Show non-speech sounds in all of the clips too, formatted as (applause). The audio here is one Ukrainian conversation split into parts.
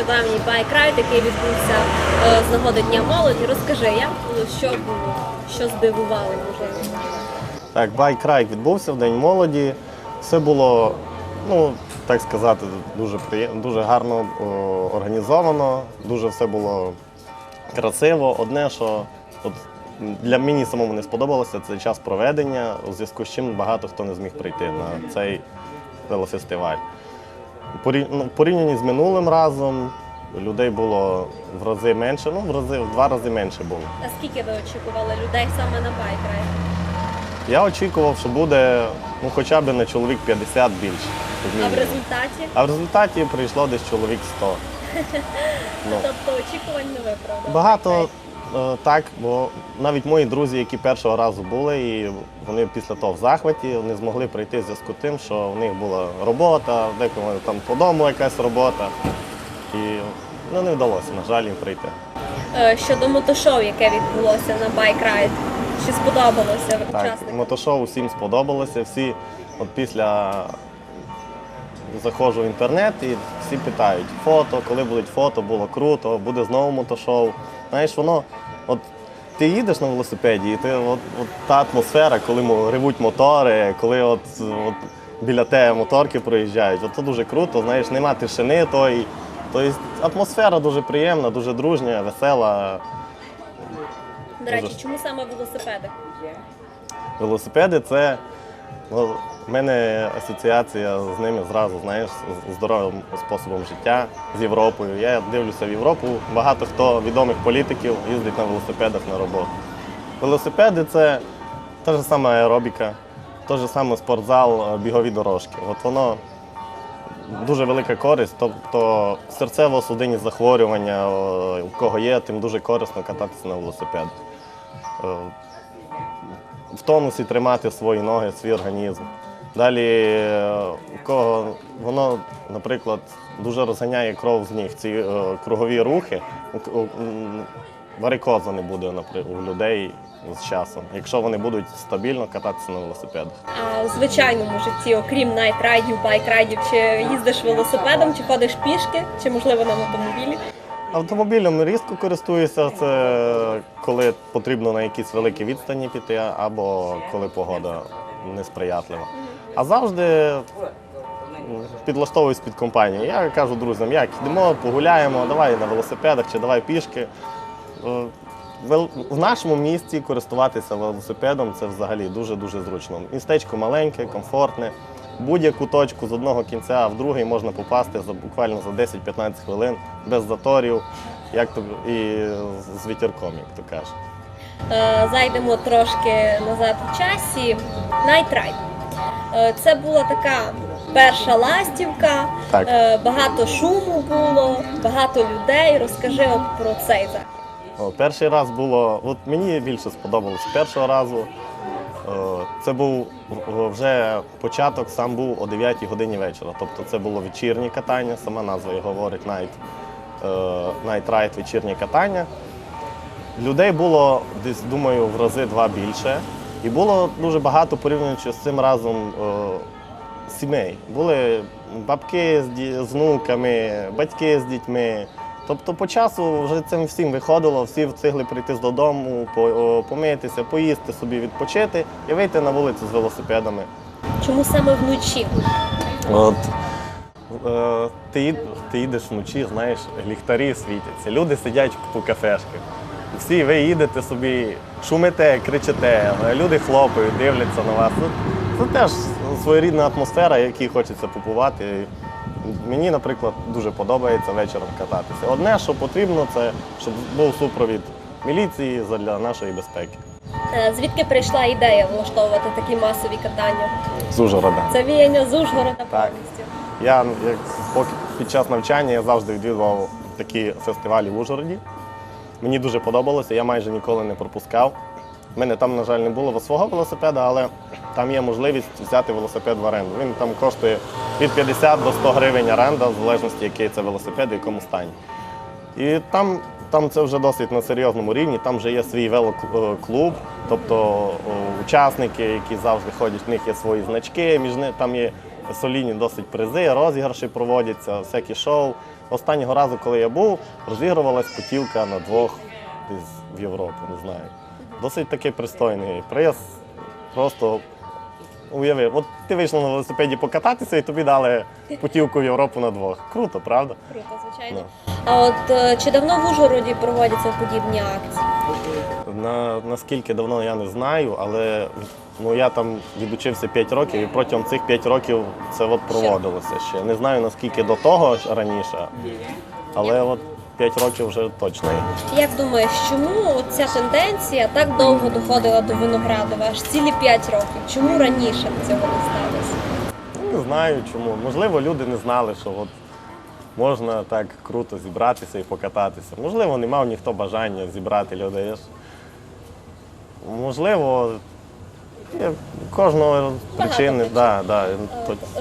нещодавній байк-райд, який відбувся е, з нагоди Дня молоді. Розкажи, як було, що було, що здивувало, можливо. Так, байк-райд відбувся в День молоді. Все було, ну, так сказати, дуже приємно, дуже гарно о, організовано, дуже все було красиво. Одне, що от, для мені самому не сподобалося, це час проведення, у зв'язку з чим багато хто не зміг прийти на цей велофестиваль. Порі- ну, порівнянні з минулим разом людей було в рази менше, ну в рази в два рази менше було. А скільки ви очікували людей саме на байк-райд? Я очікував, що буде ну, хоча б на чоловік 50 більше. А в результаті? А в результаті прийшло десь чоловік 100. (laughs) Ну, Тобто очікувань не виправдали. багато так, бо навіть мої друзі, які першого разу були, і вони після того в захваті не змогли прийти в зв'язку з тим, що в них була робота, декому там по дому якась робота. І ну, не вдалося, на жаль, їм прийти. Е, Щодо мотошоу, яке відбулося на байк-райд, чи сподобалося Так, учасникам? мотошоу всім сподобалося. Всі от після заходжу в інтернет і всі питають фото, коли будуть фото, було круто, буде знову мотошоу. Знаєш, воно, от ти їдеш на велосипеді, і ти от, от та атмосфера, коли ревуть мотори, коли от, от біля тебе моторки проїжджають, от це дуже круто, знаєш, нема тишини тої. Тобто атмосфера дуже приємна, дуже дружня, весела. До речі, чому саме велосипеди? Велосипеди це ну, в мене асоціація з ними зразу, знаєш, здоровим способом життя з Європою. Я дивлюся в Європу. Багато хто відомих політиків їздить на велосипедах на роботу. Велосипеди це та ж сама аеробіка, той же саме спортзал, е, бігові дорожки. От воно дуже велика користь, тобто серцево-судинні захворювання, у кого є, тим дуже корисно кататися на велосипедах. В тонусі тримати свої ноги, свій організм. Далі, е, у кого воно, наприклад, дуже розганяє кров з ніг, ці е, кругові рухи, варикоза не буде напри- у людей з часом, якщо вони будуть стабільно кататися на велосипедах. А в звичайному житті, окрім найтрайдів, байк-райдів, чи їздиш велосипедом, чи ходиш пішки, чи можливо на автомобілі? Автомобілем різко користуюся, це коли потрібно на якісь великі відстані піти, або коли погода несприятлива. А завжди підлаштовуюсь під компанію. Я кажу друзям, як йдемо, погуляємо, давай на велосипедах чи давай пішки. Е, В нашому місті користуватися велосипедом це взагалі дуже-дуже зручно. Містечко маленьке, комфортне. Будь-яку точку з одного кінця в другий можна попасти за буквально за 10-15 хвилин без заторів, як то і з вітерком, як то кажуть. Е, Зайдемо трошки назад у часі. Найтрайд. Е, Це була така перша ластівка, Так. Е, багато шуму було, багато людей. Розкажи от про цей захід. Перший раз було, от мені більше сподобалось першого разу. О, Це був вже початок, сам був о 9 годині вечора. Тобто це було вечірнє катання, сама назва і говорить Night, е, Ride вечірнє катання. Людей було десь, думаю, в рази два більше. І було дуже багато порівнюючи з цим разом е, сімей. Були бабки з внуками, батьки з дітьми. Тобто по часу вже цим всім виходило, всі встигли прийти з додому, помитися, поїсти собі, відпочити і вийти на вулицю з велосипедами. Чому саме вночі? От е, ти, ти їдеш вночі, знаєш, ліхтарі світяться, люди сидять по кафешках. Всі ви їдете собі, шумите, кричите, люди хлопають, дивляться на вас. Ну, Це теж своєрідна атмосфера, якій хочеться побувати. Мені, наприклад, дуже подобається вечором кататися. Одне, що потрібно, це щоб був супровід міліції для нашої безпеки. Е, Звідки прийшла ідея влаштовувати такі масові катання? З Ужгорода. Це віяння з Ужгорода повністю. Я як поки під час навчання я завжди відвідував такі фестивалі в Ужгороді. Мені дуже подобалося, я майже ніколи не пропускав. У мене там, на жаль, не було свого велосипеда, але там є можливість взяти велосипед в оренду. Він там коштує від 50 до 100 гривень оренда, в залежності, який це велосипед, в якому стані. І там, там це вже досить на серйозному рівні. Там вже є свій велоклуб, тобто учасники, які завжди ходять, в них є свої значки, між ними там є солідні досить призи, розіграші проводяться, всякі шоу. Останнього разу, коли я був, розігрувалась путівка на двох десь в Європу, не знаю. Досить такий пристойний приз. Просто уяви, от ти вийшла на велосипеді покататися і тобі дали путівку в Європу на двох. Круто, правда? Круто, звичайно. Ну. А от е, чи давно в Ужгороді проводяться подібні акції? На, наскільки давно я не знаю, але ну, я там відучився 5 років і протягом цих 5 років це от проводилося ще. Не знаю наскільки до того раніше, але от 5 років вже точно є. Як думаєш, чому ця тенденція так довго доходила до Виноградова, аж цілі 5 років? Чому раніше цього не сталося? Не знаю чому. Можливо, люди не знали, що от можна так круто зібратися і покататися. Можливо, не мав ніхто бажання зібрати людей. Можливо, є кожного причини. Да, да,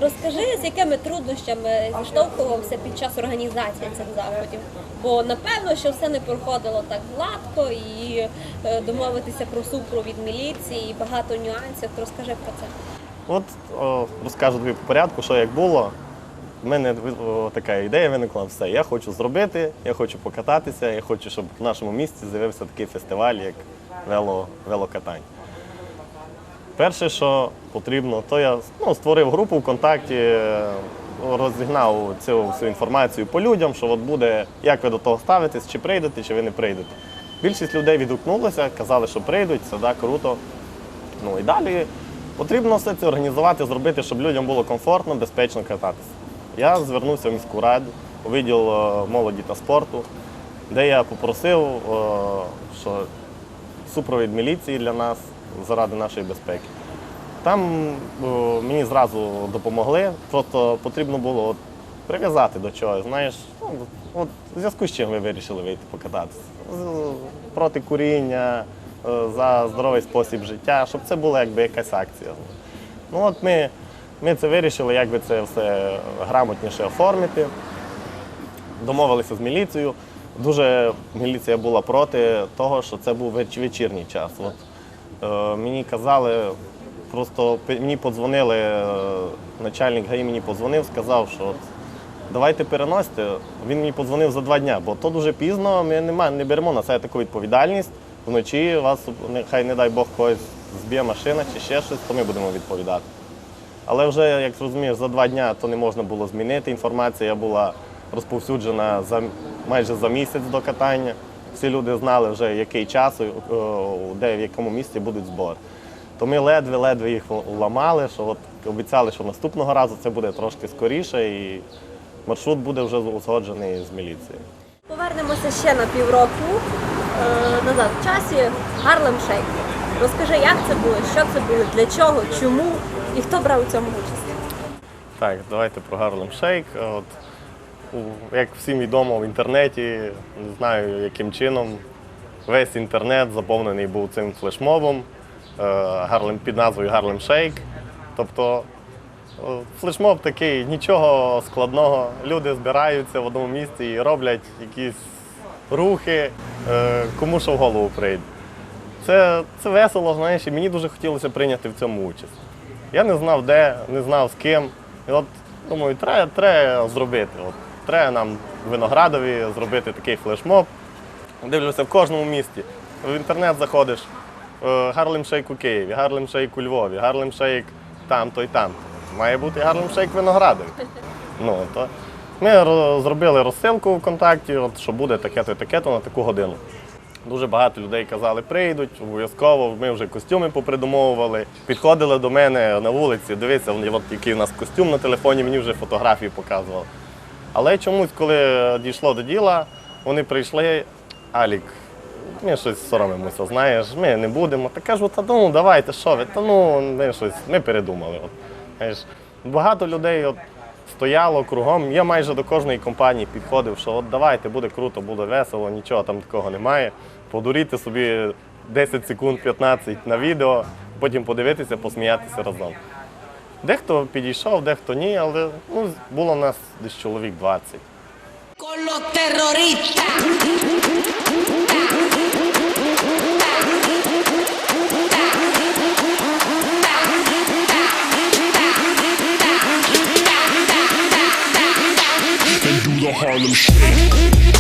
Розкажи, з якими труднощами зіштовхувався під час організації цих заходів? Бо напевно, що все не проходило так гладко і е, домовитися про супровід міліції, і багато нюансів. Розкажи про це. От о, розкажу тобі по порядку, що як було. В мене о, така ідея виникла, все, я хочу зробити, я хочу покататися, я хочу, щоб в нашому місті з'явився такий фестиваль, як вело, велокатання. Перше, що потрібно, то я ну, створив групу ВКонтакті, е, розігнав цю всю інформацію по людям, що от буде, як ви до того ставитесь, чи прийдете, чи ви не прийдете. Більшість людей відгукнулися, казали, що прийдуть, це да, круто. Ну і далі потрібно все це організувати, зробити, щоб людям було комфортно, безпечно кататися. Я звернувся в міську раду, у відділ е, молоді та спорту, де я попросив, е, що супровід міліції для нас заради нашої безпеки. Там мені зразу допомогли, просто потрібно було прив'язати до чогось. Знаєш, ну, от, в зв'язку з чим ви вирішили вийти покататися? Проти куріння, е, за здоровий спосіб життя, щоб це була якби якась акція. Ну от ми, ми це вирішили, як би це все грамотніше оформити домовилися з міліцією. Дуже міліція була проти того, що це був веч- вечірній час. От, мені казали, просто мені подзвонили, е, начальник ГАІ мені подзвонив, сказав, що давайте переносите. Він мені подзвонив за два дні, бо то дуже пізно, ми не, не беремо на себе таку відповідальність. Вночі вас, нехай не дай Бог, когось зб'є машина чи ще щось, то ми будемо відповідати. Але вже, як розумієш, за два дні то не можна було змінити. Інформація була розповсюджена за майже за місяць до катання. Всі люди знали вже який час, е, де в якому місці будуть збори. То ми ледве-ледве їх ламали, що от обіцяли, що наступного разу це буде трошки скоріше і маршрут буде вже узгоджений з міліцією. Повернемося ще на півроку е, назад в часі. Гарлем Шейк. Розкажи, як це було, що це було, для чого, чому і хто брав у цьому участь? Так, давайте про Harlem Shake. От, як всім відомо в інтернеті, не знаю яким чином, весь інтернет заповнений був цим флешмобом е, під назвою Harlem Shake. Тобто е, флешмоб такий, нічого складного. Люди збираються в одному місці і роблять якісь рухи, е, кому що в голову прийде. Це, це весело, знаєш, і мені дуже хотілося прийняти в цьому участь. Я не знав де, не знав з ким. І от думаю, треба, треба зробити. От, треба нам Виноградові зробити такий флешмоб. Дивлюся в кожному місті. В інтернет заходиш. Гарлем Шейк у Києві, Гарлем Шейк у Львові, Гарлем Шейк там, то й там. Має бути Гарлем Шейк Виноградові. Ну, то ми зробили розсилку в контакті, от, що буде таке-то і таке-то на таку годину. Дуже багато людей казали, прийдуть, обов'язково. Ми вже костюми попридумовували. Підходили до мене на вулиці, дивися, от який у нас костюм на телефоні, мені вже фотографії показували. Але чомусь, коли дійшло до діла, вони прийшли, Алік, ми щось соромимося, знаєш, ми не будемо. Та кажу, та ну давайте, що ви, та ну ми щось, ми передумали. От, знаєш, багато людей от, стояло кругом. Я майже до кожної компанії підходив, що от давайте, буде круто, буде весело, нічого там такого немає. Подуріти собі 10 секунд, 15 на відео, потім подивитися, посміятися разом. Дехто підійшов, дехто ні, але ну, було в нас десь чоловік 20. Harlem Shake.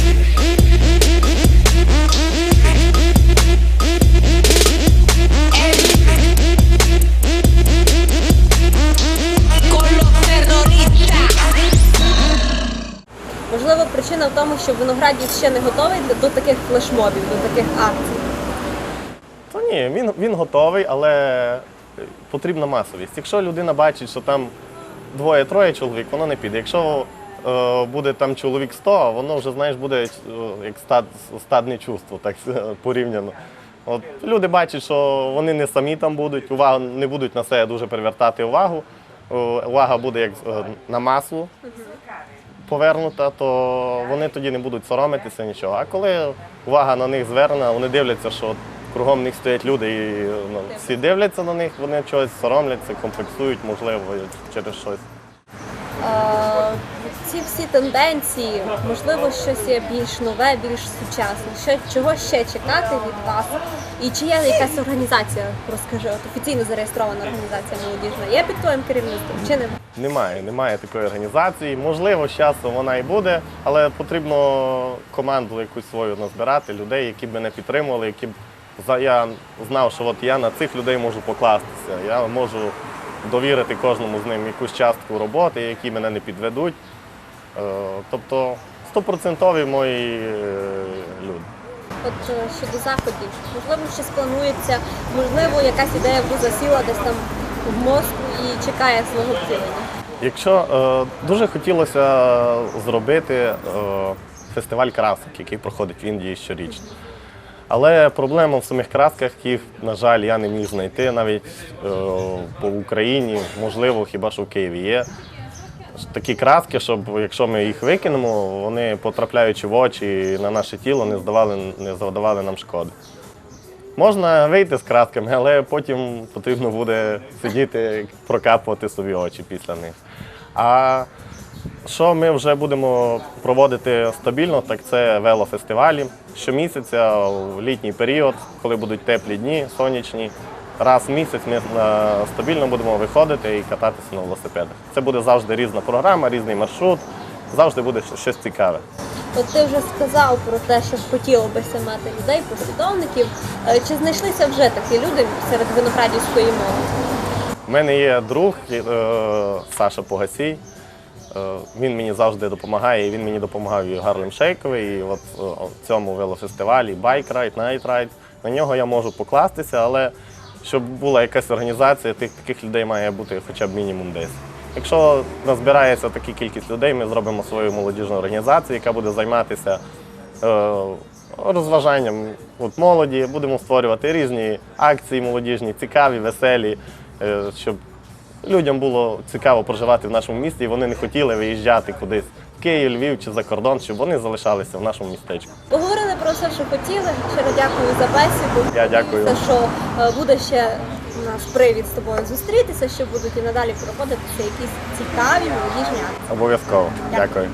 Виноградів ще не готовий до таких флешмобів, до таких акцій. То ні, він, він готовий, але потрібна масовість. Якщо людина бачить, що там двоє-троє чоловік, воно не піде. Якщо е, буде там чоловік 100, воно вже знаєш, буде е, як стад, стадне чувство, так е, порівняно. От люди бачать, що вони не самі там будуть, увагу не будуть на себе дуже привертати увагу. Увага буде як на масу повернута, то вони тоді не будуть соромитися нічого. А коли увага на них звернена, вони дивляться, що кругом них стоять люди, і ну, всі дивляться на них, вони чогось соромляться, комплексують, можливо, через щось. Ці всі тенденції, можливо, щось є більш нове, більш сучасне. Що чого ще чекати від вас? І чи є якась організація? Розкажи, от офіційно зареєстрована організація молодіжна є під твоїм керівництвом чи не? Немає, немає такої організації. Можливо, з часом вона і буде, але потрібно команду якусь свою назбирати, людей, які б мене підтримували, які б я знав, що от я на цих людей можу покластися. Я можу довірити кожному з ним якусь частку роботи, які мене не підведуть. Е, Тобто стопроцентові мої е, люди. От е, щодо заходів, можливо, щось планується, можливо, якась ідея вже засіла десь там в мозку і чекає свого втілення. Якщо дуже хотілося зробити фестиваль красок, який проходить в Індії щорічно. Але проблема в самих красках, їх, на жаль, я не міг знайти навіть по Україні, можливо, хіба що в Києві є. Такі краски, щоб якщо ми їх викинемо, вони потрапляючи в очі на наше тіло, не здавали, не завдавали нам шкоди. Можна вийти з красками, але потім потрібно буде сидіти, прокапувати собі очі після них. А що ми вже будемо проводити стабільно, так це велофестивалі. Щомісяця в літній період, коли будуть теплі дні, сонячні. Раз в місяць ми е, стабільно будемо виходити і кататися на велосипедах. Це буде завжди різна програма, різний маршрут, завжди буде щось цікаве. От ти вже сказав про те, що хотіло би мати людей, послідовників. Е, Чи знайшлися вже такі люди серед виноградівської молоді? У мене є друг е, Саша Погасій. Він мені завжди допомагає, і він мені допомагав і в Гарлем Шейкові, і от в цьому велофестивалі, Bike Ride, Night Ride. На нього я можу покластися, але щоб була якась організація, тих таких людей має бути хоча б мінімум 10. Якщо назбирається така кількість людей, ми зробимо свою молодіжну організацію, яка буде займатися е, розважанням от молоді, будемо створювати різні акції молодіжні, цікаві, веселі, е, щоб людям було цікаво проживати в нашому місті, і вони не хотіли виїжджати кудись в Київ, Львів чи за кордон, щоб вони залишалися в нашому містечку. Про все, що хотіли. Щиро дякую за бесіду. Я дякую. Те, що е, буде ще у нас привід з тобою зустрітися, що будуть і надалі проходитися якісь цікаві молодіжні акції. Обов'язково. Дякую. Дякую.